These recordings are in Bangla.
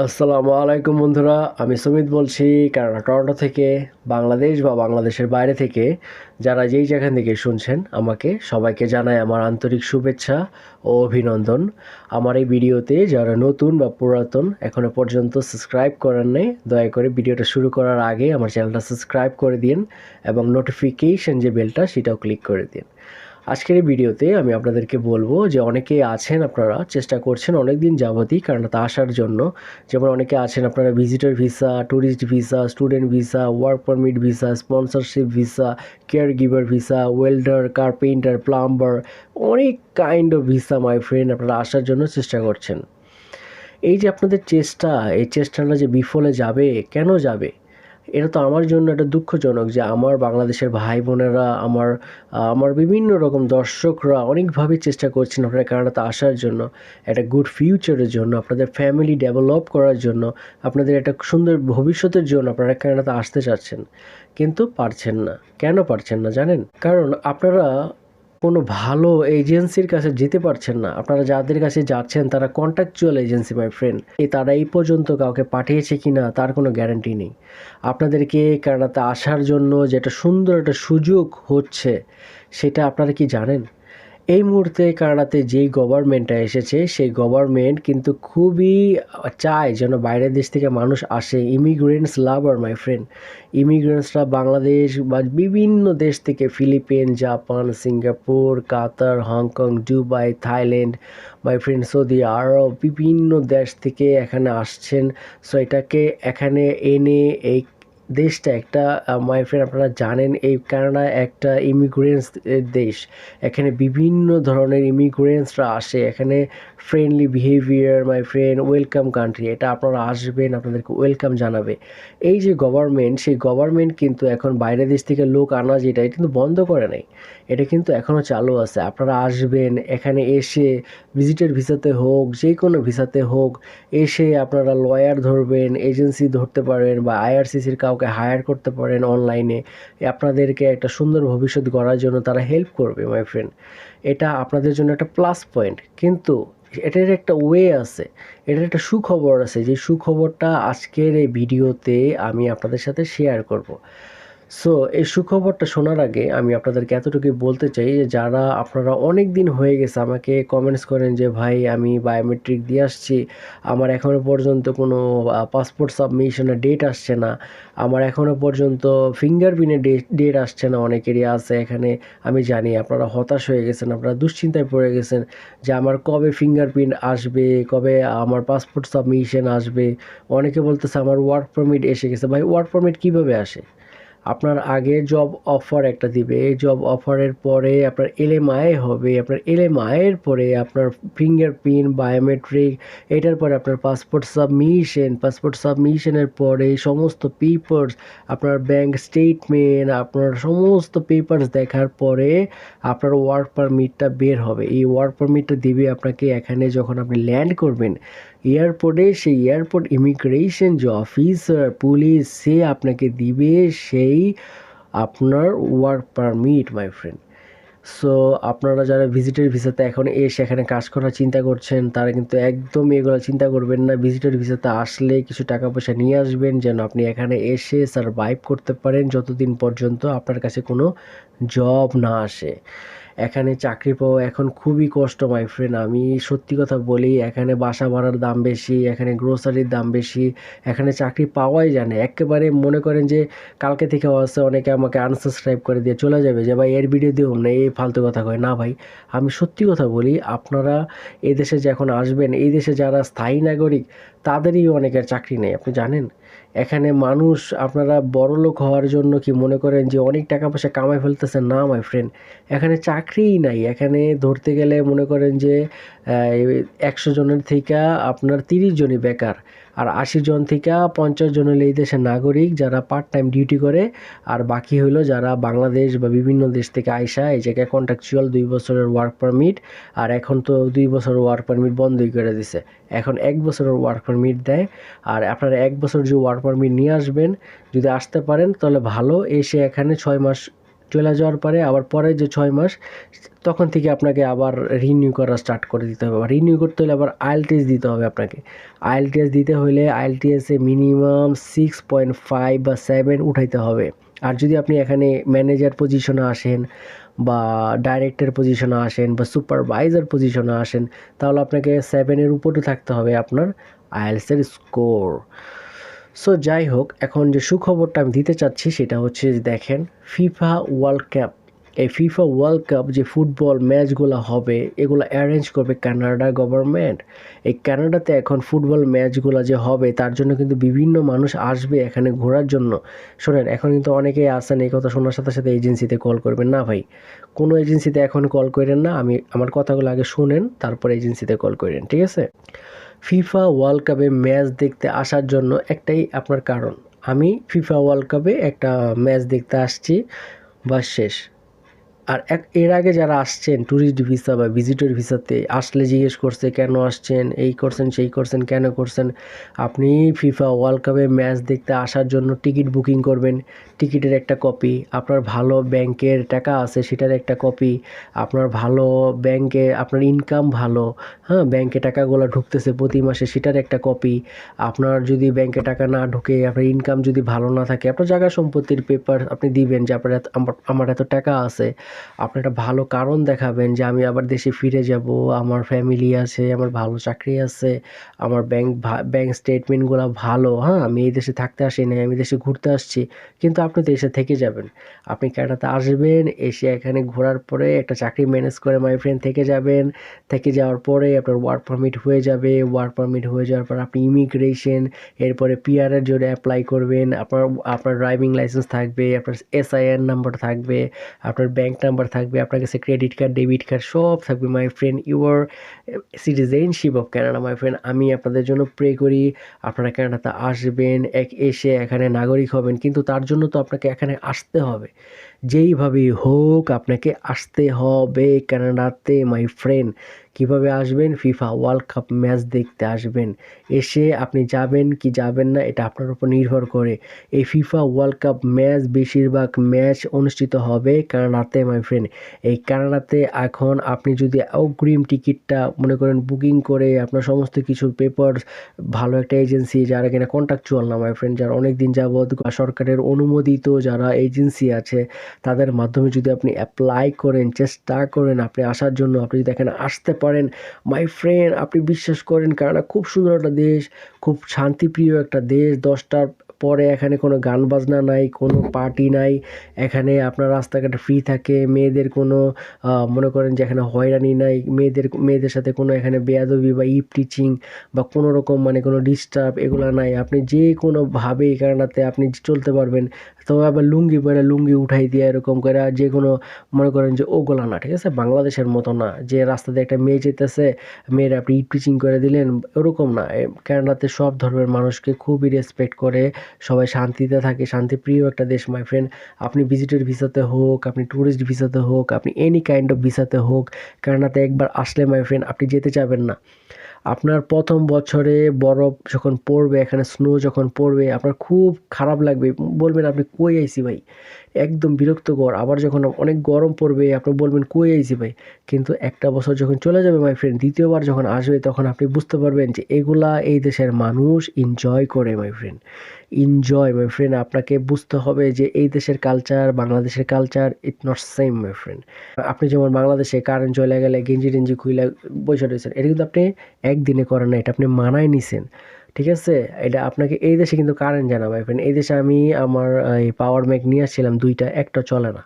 আসসালামু আলাইকুম বন্ধুরা, আমি সুমিত বলছি কানাডা টরন্টো থেকে, বাংলাদেশ বা বাংলাদেশের বাইরে থেকে যারা যেই যেখান থেকে শুনছেন আমাকে, সবাইকে জানাই আমার আন্তরিক শুভেচ্ছা ও অভিনন্দন। আমার এই ভিডিওতে যারা নতুন বা পুরাতন এখনও পর্যন্ত সাবস্ক্রাইব করেন নেই, দয়া করে ভিডিওটা শুরু করার আগে আমার চ্যানেলটা সাবস্ক্রাইব করে দিন এবং নোটিফিকেশন যে বেলটা সেটাও ক্লিক করে দিন। আজকের এই ভিডিওতে আমি আপনাদেরকে বলব যে অনেকেই আছেন আপনারা, চেষ্টা করছেন অনেক দিন যাবতই কানাডাতে আসার জন্য। যেমন অনেকে আছেন আপনারা visitor visa tourist visa student visa work permit visa sponsorship visa care giver visa welder carpenter plumber অনেক kind of visa my friend আপনারা আসার জন্য চেষ্টা করছেন। এই যে আপনাদের চেষ্টা, এই চেষ্টাটা যে বিফলে যাবে, কেন যাবে? এটা তো আমার জন্য একটা দুঃখজনক যে আমার বাংলাদেশের ভাই বোনেরা আমার আমার বিভিন্ন রকম দর্শকরা অনেকভাবে চেষ্টা করছেন আপনারা কানাডাতে আসার জন্য, একটা গুড ফিউচারের জন্য, আপনাদের ফ্যামিলি ডেভেলপ করার জন্য, আপনাদের একটা সুন্দর ভবিষ্যতের জন্য আপনারা কানাডাতে আসতে চাচ্ছেন। কিন্তু পারছেন না। কেন পারছেন না জানেন? কারণ আপনারা কোনো ভালো এজেন্সির কাছে যেতে পারছেন না। আপনারা যাদের কাছে যাচ্ছেন, তারা কন্ট্রাকচুয়াল এজেন্সি মাই ফ্রেন্ড এই তারা এই পর্যন্ত কাউকে পাঠিয়েছে কি না তার কোনো গ্যারান্টি নেই। আপনাদেরকে কানাডাতে আসার জন্য যেটা সুন্দর একটা সুযোগ হচ্ছে, সেটা আপনারা কি জানেন? এই মুহূর্তে কানাডাতে যেই গভর্নমেন্টটা এসেছে, সেই গভর্নমেন্ট কিন্তু খুবই চায় যেন বাইরের দেশ থেকে মানুষ আসে। ইমিগ্রেন্টস লাভার মাই ফ্রেন্ড ইমিগ্রেন্টসরা বাংলাদেশ বা বিভিন্ন দেশ থেকে Philippine Japan Singapore Qatar Hong Kong Dubai Thailand my friend Saudi Arab বিভিন্ন দেশ থেকে এখানে আসছেন। সো এটাকে এখানে এনে এই দেশটা একটা মাই ফ্রেন্ড আপনারা জানেন, এই কানাডা একটা ইমিগ্রেন্টস দেশ। এখানে বিভিন্ন ধরনের ইমিগ্রেন্টসরা আসে। এখানে friendly behaviour my friend welcome country এটা আপনারা আসবেন, আপনাদেরকে ওয়েলকাম জানাবে। এই যে গভর্নমেন্ট সেই গভর্নমেন্ট কিন্তু এখন বাইরের দেশ থেকে লোক আনা যেটা, এটা কিন্তু বন্ধ করে নাই। এটা কিন্তু এখনও চালু আছে। আপনারা আসবেন, এখানে এসে ভিজিটার ভিসাতে হোক যে কোনো ভিসাতে হোক, এসে আপনারা লয়ার ধরবেন এজেন্সি ধরতে পারেন বা আইআরসিসির কাউকে হায়ার করতে পারেন অনলাইনে আপনাদেরকে একটা সুন্দর ভবিষ্যৎ গড়ার জন্য তারা হেল্প করবে মাই ফ্রেন্ড এটা আপনাদের জন্য একটা প্লাস পয়েন্ট কিন্তু এটার একটা ওয়ে আছে, এটার একটা সুখবর আছে, যে সুখবরটা আজকের এই ভিডিওতে আমি আপনাদের সাথে শেয়ার করব। সো এই সুখবরটা শোনার আগে আমি আপনাদেরকে এতটুকুই বলতে চাই যে যারা আপনারা অনেক দিন হয়ে গেছে আমাকে কমেন্টস করেন যে, ভাই, আমি বায়োমেট্রিক দিয়ে আসছি। আমার এখনও পর্যন্ত কোনো পাসপোর্ট সাবমিশনের ডেট আসছে না। আমার এখনও পর্যন্ত ফিঙ্গারপ্রিন্টের ডেট আসছে না। অনেকেরই আছে এখানে। আমি জানি আপনারা হতাশ হয়ে গেছেন, আপনারা দুশ্চিন্তায় পড়ে গেছেন যে, আমার কবে ফিঙ্গারপ্রিন্ট আসবে, কবে আমার পাসপোর্ট সাবমিশন আসবে। অনেকে বলতেছে, আমার ওয়ার্ক পারমিট এসে গেছে। ভাই ওয়ার্ক পারমিট কীভাবে আসে? আপনার আগে জব অফার একটা দিবে। জব অফারের পরে আপনার এলএমআই হবে। আপনার এলএমআইয়ের পরে আপনার ফিঙ্গারপ্রিন্ট বায়োমেট্রিক এটার পরে আপনার পাসপোর্ট সাবমিশন পাসপোর্ট সাবমিশনের পরে সমস্ত পেপার্স আপনার ব্যাংক স্টেটমেন্ট আপনার সমস্ত পেপার্স দেখার পরে আপনার ওয়ার্ক পারমিটটা বের হবে। এই ওয়ার্ক পারমিটটা দিবে আপনাকে এখানে যখন আপনি ল্যান্ড করবেন। এয়ারপোর্টে, সেই এয়ারপোর্ট ইমিগ্রেশন যে অফিসার, পুলিশ, সে আপনাকে দিবে সেই আপনার work permit my friend so আপনারা যারা ভিজিটার ভিসাতে এখন এসে এখানে কাজ করার চিন্তা করছেন, তারা কিন্তু একদম এগুলো চিন্তা করবেন না। ভিজিটার ভিসাতে আসলে কিছু টাকা পয়সা নিয়ে আসবেন, যেন আপনি এখানে এসে সারভাইভ করতে পারেন, যতদিন পর্যন্ত আপনার কাছে কোনো জব না আসে। এখানে চাকরি পাওয়া এখন খুবই কষ্ট মাই ফ্রেন্ড আমি সত্যি কথা বলি, এখানে বাসা ভাড়ার দাম বেশি, এখানে গ্রোসারির দাম বেশি, এখানে চাকরি পাওয়াই জানে। একেবারে মনে করেন যে কালকে থেকে আছে অনেকে আমাকে আনসাবস্ক্রাইব করে দিয়ে চলে যাবে যে, ভাই, এর ভিডিও দিও না, এই ফালতু কথা কয়। না ভাই, আমি সত্যি কথা বলি, আপনারা এই দেশে যখন আসবেন, এই দেশে যারা স্থায়ী নাগরিক, তাদেরই অনেকের চাকরি নেই, আপনি জানেন? এখানে মানুষ, আপনারা বড় লোক হওয়ার জন্য কি মনে করেন যে অনেক টাকা পয়সা কামাই ফেলতেছে না মাই ফ্রেন্ড এখানে চাকরিই নাই। এখানে ধরতে গেলে মনে করেন যে একশো জনের থেকে আপনার তিরিশ জনই বেকার। আর আশি জন থেকে পঞ্চাশ জন হলো এই দেশের নাগরিক যারা পার্ট টাইম ডিউটি করে, আর বাকি হলো যারা বাংলাদেশ বা বিভিন্ন দেশ থেকে আইসা এই জায়গায় কন্ট্রাকচুয়াল দুই বছরের ওয়ার্ক পারমিট আর এখন তো দুই বছর ওয়ার্ক পারমিট বন্ধই করে দিছে। এখন এক বছরের ওয়ার্ক পারমিট দেয়, আর আপনারা এক বছর যে ওয়ার্ক পারমিট নিয়ে আসবেন, যদি আসতে পারেন, তাহলে ভালো। এসে এখানে ছয় মাস চলে যাওয়ার পরে আবার পরে যে ছয় মাস, তখন থেকে আপনাকে আবার রিনিউ করা স্টার্ট করে দিতে হবে। রিনিউ করতে হলে আবার আইএলটিএস দিতে হবে আপনাকে। আইএলটিএস দিতে হলে আইএলটিএসে মিনিমাম সিক্স পয়েন্ট ফাইভ বা সেভেন উঠাইতে হবে। আর যদি আপনি এখানে ম্যানেজার পজিশনে আসেন বা ডাইরেক্টর পজিশনে আসেন বা সুপারভাইজার পজিশনে আসেন, তাহলে আপনাকে সেভেনের উপরে থাকতে হবে আপনার আইএলসের স্কোর সো যাই হোক, এখন যে সুখবরটা আমি দিতে চাচ্ছি সেটা হচ্ছে দেখেন, ফিফা ওয়ার্ল্ড কাপ এই ফিফা ওয়ার্ল্ড কাপ যে ফুটবল ম্যাচগুলো হবে, এগুলো অ্যারেঞ্জ করবে কানাডা গভর্নমেন্ট এই কানাডাতে এখন ফুটবল ম্যাচগুলো যে হবে, তার জন্য কিন্তু বিভিন্ন মানুষ আসবে এখানে ঘোরার জন্য। শোনেন, এখন কিন্তু অনেকেই আসেন এই কথা শোনার সাথে সাথে এজেন্সিতে কল করবেন। না ভাই, কোনো এজেন্সিতে এখন কল করেন না, আমি, আমার কথাগুলো আগে শোনেন, তারপর এজেন্সিতে কল করেন, ঠিক আছে? ফিফা ওয়ার্ল্ড কাপে ম্যাচ দেখতে আসার জন্য একটাই আপনার কারণ। আমি ফিফা ওয়ার্ল্ড কাপে একটা ম্যাচ দেখতে আসছি বা শেষ। আর এক, এর আগে যারা আসছেন ট্যুরিস্ট ভিসা বা ভিজিটর ভিসাতে আসলে জিজ্ঞেস করছে, কেন আসছেন? এই করছেন, সেই করছেন, কেন করছেন? আপনি ফিফা ওয়ার্ল্ড কাপে ম্যাচ দেখতে আসার জন্য টিকিট বুকিং করবেন। টিকিটের একটা কপি আপনার ভালো ব্যাংকের টাকা আছে, সেটার একটা কপি আপনার ভালো ব্যাংকে আপনার ইনকাম ভালো হ্যাঁ ব্যাংকে টাকাগুলো ঢুকতেছে প্রতি মাসে, সেটার একটা কপি আপনার যদি ব্যাংকে টাকা না ঢুকে, আপনার ইনকাম যদি ভালো না থাকে, আপনার জায়গা সম্পত্তির পেপার আপনি দিবেন যে আপনার আমার এত টাকা আছে। আপনি একটা ভালো কারণ দেখাবেন যে আমি আবার দেশে ফিরে যাব, আমার ফ্যামিলি আছে, আমার ভালো চাকরি আছে, আমার ব্যাংক ব্যাংক স্টেটমেন্টগুলো ভালো হ্যাঁ? আমি এই দেশে থাকতে আসি নাই, আমি দেশে ঘুরতে আসছি, কিন্তু আপনি তো এসে থেকে যাবেন। আপনি কানাডাতে আসবেন, এসে এখানে ঘোরার পরে একটা চাকরি ম্যানেজ করে মাই ফ্রেন্ড থেকে যাবেন, থেকে যাওয়ার পরে আপনার ওয়ার্ক পারমিট হয়ে যাবে ওয়ার্ক পারমিট হয়ে যাওয়ার পর আপনি ইমিগ্রেশন এরপরে পিআরের জন্য অ্যাপ্লাই করবেন, আপনার আপনার ড্রাইভিং লাইসেন্স থাকবে, আপনার এসআইএন নাম্বার থাকবে, আপনার ব্যাংক নাম্বার থাকবে, আপনার কাছে ক্রেডিট কার্ড ডেবিট কার্ড সব থাকবে my friend your citizenship of Canada my friend আমি আপনাদের জন্য প্রে করি, আপনারা ক্যানাডাতে আসবেন, এক এসে এখানে নাগরিক হবেন, কিন্তু তার জন্য তো আপনাকে এখানে আসতে হবে। যেইভাবেই হোক, আপনাকে আসতে হবে ক্যানাডাতে মাই ফ্রেন্ড কীভাবে আসবেন? ফিফা ওয়ার্ল্ড কাপ ম্যাচ দেখতে আসবেন। এসে আপনি যাবেন কি যাবেন না, এটা আপনার উপর নির্ভর করে। এই ফিফা ওয়ার্ল্ড কাপ ম্যাচ বেশিরভাগ ম্যাচ অনুষ্ঠিত হবে কানাডাতে মাই ফ্রেন্ড এই কানাডাতে এখন আপনি যদি অগ্রিম টিকিটটা, মনে করেন বুকিং করে আপনার সমস্ত কিছু পেপার ভালো একটা এজেন্সি যারা কিনা কন্ট্রাকচুয়াল না মাই ফ্রেন্ড যারা অনেক দিন যাবৎ সরকারের অনুমোদিত যারা এজেন্সি আছে, তাদের মাধ্যমে যদি আপনি অ্যাপ্লাই করেন, চেষ্টা করেন আপনি আসার জন্য, আপনি যদি এখানে আসতে পারেন। মাই ফ্রেন্ড আপনি বিশ্বাস করেন কানাডা খুব সুন্দর একটা দেশ, খুব শান্তিপ্রিয় একটা দেশ। দশটার পরে এখানে কোনো গান বাজনা নাই, কোনো পার্টি নাই। এখানে আপনার রাস্তাঘাটে ফ্রি থাকে, মেয়েদের কোনো মনে করেন যে এখানে হয়রানি নাই। মেয়েদের মেয়েদের সাথে কোনো এখানে বেয়াদবি বা ইপ টিচিং বা কোনো রকম মানে কোনো ডিস্টার্ব এগুলো নাই। আপনি যে কোনোভাবে এই কারণাতে আপনি চলতে পারবেন। তবে আবার লুঙ্গি পরে লুঙ্গি উঠাই দিয়ে এরকম করে যে কোনো মনে করেন যে ওগুলা না ঠিক আছে? বাংলাদেশের মতো না যে রাস্তাতে একটা মেয়ে যেতেছে মেয়ের আপনি টিচিং করে দিলেন ওরকম না। এ, কানাডাতে সব ধর্মের মানুষকে খুবই রেসপেক্ট করে সবাই শান্তিতে থাকে শান্তিপ্রিয় একটা দেশ মাই ফ্রেন্ড আপনি ভিজিটর ভিসাতে হোক আপনি ট্যুরিস্ট ভিসাতে হোক আপনি এনি কাইন্ড অফ ভিসাতে হোক কানাডাতে একবার আসলে মাই ফ্রেন্ড আপনি যেতে চাবেন না। আপনার প্রথম বছরে বরফ যখন পড়বে, এখানে স্নো যখন পড়বে, আপনার খুব খারাপ লাগবে। বলবেন আপনি কই আইছি ভাই? একদম বিরক্তকর আবার যখন অনেক গরম পড়বে, আপনি বলবেন, কই আইছি ভাই? কিন্তু একটা বছর যখন চলে যাবে মাই ফ্রেন্ড দ্বিতীয়বার যখন আসবে, তখন আপনি বুঝতে পারবেন যে এগুলা এই দেশের মানুষ এনজয় করে my friend enjoy my friend আপনাকে বুঝতে হবে যে এই দেশের কালচার বাংলাদেশের culture it not same my friend আপনি যেমন বাংলাদেশে কারেন্ট চলে গেলে, গেঞ্জি টেঞ্জি খুইলে বসে রয়েছেন এটা কিন্তু আপনি একদিনে করেন না এটা আপনি মানায় নিছেন। ঠিক আছে? এটা আপনাকে এই দেশে কিন্তু কারেন্ট জানাবে। এই দেশে আমি আমার, এই পাওয়ার ব্যাংক নিয়ে আসছিলাম দুইটা, একটা চলে না।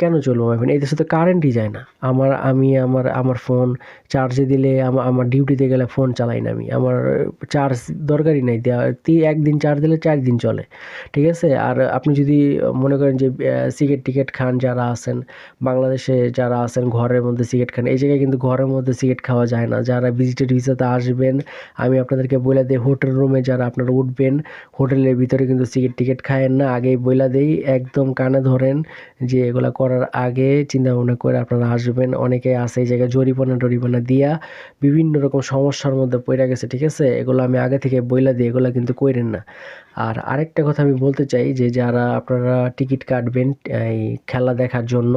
কেন চলবো ফ্রেন্ড এই দেশে তো কারেন্টই যায় না। আমার, আমি, আমার আমার ফোন চার্জে দিলে আমার আমার ডিউটিতে গেলে ফোন চালাই না আমি। আমার চার্জ দরকারই নেই। একদিন চার্জ দিলে চার দিন চলে। ঠিক আছে? আর আপনি যদি মনে করেন যে সিগারেট টিকেট খান যারা আছেন, বাংলাদেশে যারা আছেন, ঘরের মধ্যে সিগারেট খান, এই জায়গায় কিন্তু ঘরের মধ্যে সিগারেট খাওয়া যায় না। যারা ভিজিটেড ভিসাতে আসবেন, আমি আপনাদেরকে বলে দিই হোটেল রুমে যারা আপনারা উঠবেন হোটেলের ভিতরে কিন্তু সিগারেট টিকেট খায়েন না। আগেই বইলা দেই, একদম কানে ধরেন যে এগুলো এগুলো করার আগে চিন্তা ভাবনা করে আপনারা আসবেন। অনেকে আছে এই জায়গায় জরিমানা টরিমানা দিয়া বিভিন্ন রকম সমস্যার মধ্যে পড়ে গেছে, ঠিক আছে? এগুলো আমি আগে থেকে বইলা দিই এগুলো কিন্তু কইরেন না। আর আরেকটা কথা আমি বলতে চাই যে, যারা আপনারা টিকিট কাটবেন, এই খেলা দেখার জন্য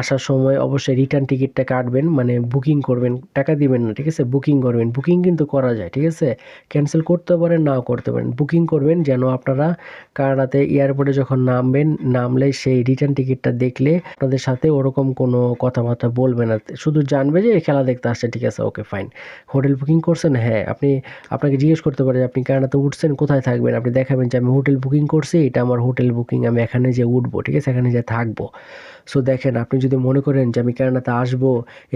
আসার সময় অবশ্যই রিটার্ন টিকিটটা কাটবেন মানে বুকিং করবেন, টাকা দিবেন না, ঠিক আছে? বুকিং করবেন। বুকিং কিন্তু করা যায়, ঠিক আছে? ক্যান্সেল করতে পারেন, নাও করতে পারেন। বুকিং করবেন যেন আপনারা কানাডাতে এয়ারপোর্টে যখন নামবেন, নামলে সেই রিটার্ন টিকিটটা দেখলে আপনাদের সাথে ওরকম কোনো কথাবার্তা বলবে না। শুধু জানবে যে খেলা দেখতে আসছে, ঠিক আছে? ওকে ফাইন হোটেল বুকিং করছেন? হ্যাঁ আপনি আপনাকে জিজ্ঞেস করতে পারে যে আপনি কানাডাতে উঠছেন, কোথায় থাকবেন? আপনি দেখাবেন যে আমি হোটেল বুকিং করছি, এটা আমার হোটেল বুকিং আমি এখানে যে উঠবো, ঠিক আছে? এখানে যে থাকব। সো দেখেন, আপনি যদি মনে করেন যে আমি কানাডাতে আসব,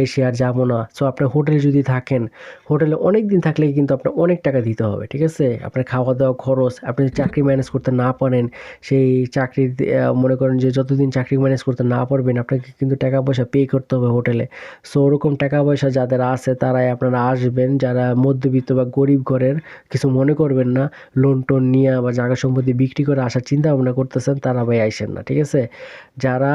এসে আর যাব না সো আপনার হোটেলে যদি থাকেন, হোটেলে অনেক দিন থাকলে কিন্তু আপনার অনেক টাকা দিতে হবে, ঠিক আছে? আপনার খাওয়া দাওয়া খরচ, আপনি যদি চাকরি ম্যানেজ করতে না পারেন, সেই চাকরি মনে করেন যে যতদিন চাকরি ম্যানেজ করতে না পারবেন, আপনাকে কিন্তু টাকা পয়সা পে করতে হবে হোটেলে। সো ওরকম টাকা পয়সা যাদের আছে, তারাই আপনারা আসবেন, যারা মধ্যবিত্ত বা গরিব ঘরের, কিছু মনে করবেন না লোন টোন নিয়ে বা জায়গা সম্পত্তি বিক্রি করে আসার চিন্তা ভাবনা করতেছেন, তারা ভাই আইসেন না, ঠিক আছে? যারা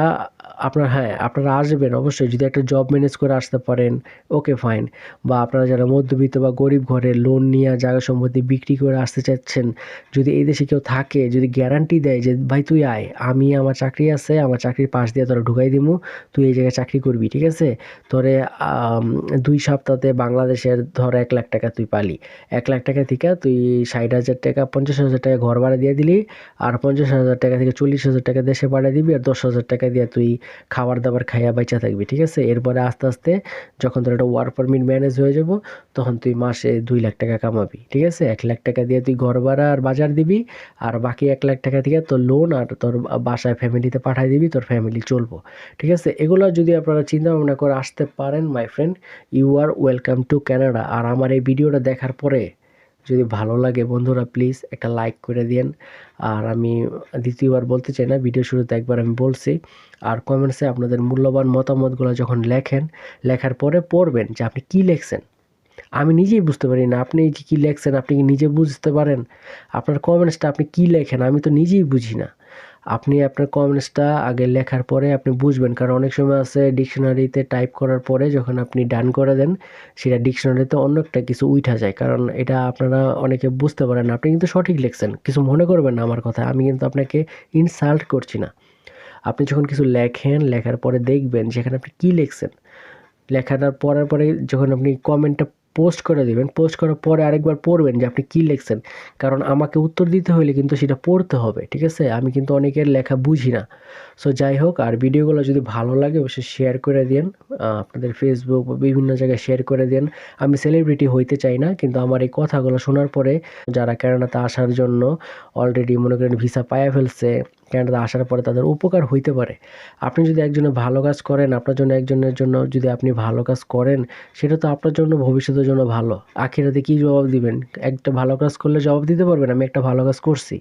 আপনার হ্যাঁ আপনারা আসবেন, অবশ্যই যদি একটা জব ম্যানেজ করে আসতে পারেন ওকে ফাইন বা আপনারা যারা মধ্যবিত্ত বা গরিব ঘরে লোন নিয়ে জায়গা সম্পত্তি বিক্রি করে আসতে চাচ্ছেন, যদি এই দেশে কেউ থাকে, যদি গ্যারান্টি দেয় যে, ভাই, তুই আয়, আমি আমার চাকরি আছে, আমার চাকরির পাশ দিয়ে তোরা ঢুকাই দিমু, তুই এই জায়গায় চাকরি করবি, ঠিক আছে? তোরে দুই সপ্তাহতে বাংলাদেশের ধর এক লাখ টাকা তুই পালি। এক লাখ টাকা থেকে তুই ষাট হাজার টাকা, পঞ্চাশ হাজার টাকা ঘর ভাড়া দিয়ে দিলি, আর পঞ্চাশ হাজার টাকা থেকে চল্লিশ হাজার টাকা দেশে পাঠিয়ে দিবি, আর দশ হাজার টাকা দিয়ে তুই খাবার দাবার খাইয়া বাইচা থাকবি, ঠিক আছে? এরপরে আস্তে আস্তে যখন তোর একটা ওয়ার্ক পারমিট ম্যানেজ হয়ে যাব, তখন তুই মাসে দুই লাখ টাকা কামাবি, ঠিক আছে? এক লাখ টাকা দিয়ে তুই ঘর ভাড়া আর বাজার দিবি, আর বাকি এক লাখ টাকা থেকে তোর লোন আর তোর বাসায় ফ্যামিলিতে পাঠিয়ে দিবি, তোর ফ্যামিলি চলবো, ঠিক আছে? এগুলো যদি আপনারা চিন্তা ভাবনা করে আসতে পারেন my friend you are welcome to Canada আর আমার এই ভিডিওটা দেখার পরে যদি ভালো লাগে বন্ধুরা প্লিজ একটা লাইক করে দিন আর আমি দ্বিতীয়বার বলতে চাই না ভিডিও শুরুতে একবার আমি বলছি, আর কমেন্টসে আপনাদের মূল্যবান মতামতগুলো যখন লেখেন, লেখার পরে পড়বেন যে আপনি কী লেখছেন। আমি নিজেই বুঝতে পারি না, আপনি যে কী লেখছেন, আপনি কি নিজে বুঝতে পারেন? আপনার কমেন্টসটা আপনি কী লেখেন, আমি তো নিজেই বুঝি না। আপনি আপনার কমেন্টসটা আগে লেখার পরে আপনি বুঝবেন। কারণ অনেক সময় আছে ডিকশনারিতে টাইপ করার পরে যখন আপনি ডান করে দেন, সেটা ডিকশনারিতে অন্য একটা কিছু উঠা যায়। কারণ এটা আপনারা অনেকে বুঝতে পারেন আপনি কিন্তু সঠিক লিখছেন। কিছু মনে করবেন না আমার কথা। আমি কিন্তু আপনাকে ইনসাল্ট করছি না। আপনি যখন কিছু লেখেন, লেখার পরে দেখবেন যেখানে আপনি কী লিখছেন। লেখাটার পরের পরে যখন আপনি কমেন্টটা পোস্ট করে দেবেন পোস্ট করার পরে আরেকবার পড়বেন যে আপনি কী লিখছেন। কারণ আমাকে উত্তর দিতে হলে কিন্তু সেটা পড়তে হবে, ঠিক আছে? আমি কিন্তু অনেকের লেখা বুঝি না। সো যাই হোক, আর ভিডিওগুলো যদি ভালো লাগে অবশ্যই শেয়ার করে দিন আপনাদের ফেসবুক বা বিভিন্ন জায়গায় শেয়ার করে দিন আমি সেলিব্রিটি হইতে চাই না, কিন্তু আমার এই কথাগুলো শোনার পরে যারা ক্যানাডাতে আসার জন্য অলরেডি মনে করেন ভিসা পায়া ফেলছে ক্যানাডাতে আসার পরে তাদের উপকার হইতে পারে। আপনি যদি একজনের ভালো কাজ করেন, আপনার জন্য একজনের জন্য যদি আপনি ভালো কাজ করেন, সেটা তো আপনার জন্য, ভবিষ্যতের জন্য ভালো। আখিরাতে কী জবাব দিবেন? একটা ভালো কাজ করলে জবাব দিতে পারবেন, আমি একটা ভালো কাজ করছি।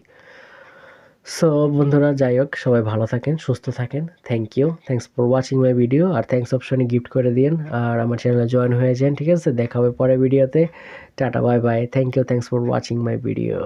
সো বন্ধুরা, যাই হোক, সবাই ভালো থাকেন, সুস্থ থাকেন। Thank you thanks for watching my video R thanks অপশনে গিফট করে দিন আর আমার চ্যানেলে জয়েন হয়ে যান, ঠিক আছে? দেখা হবে পরে ভিডিওতে tata bye bye thank you thanks for watching my video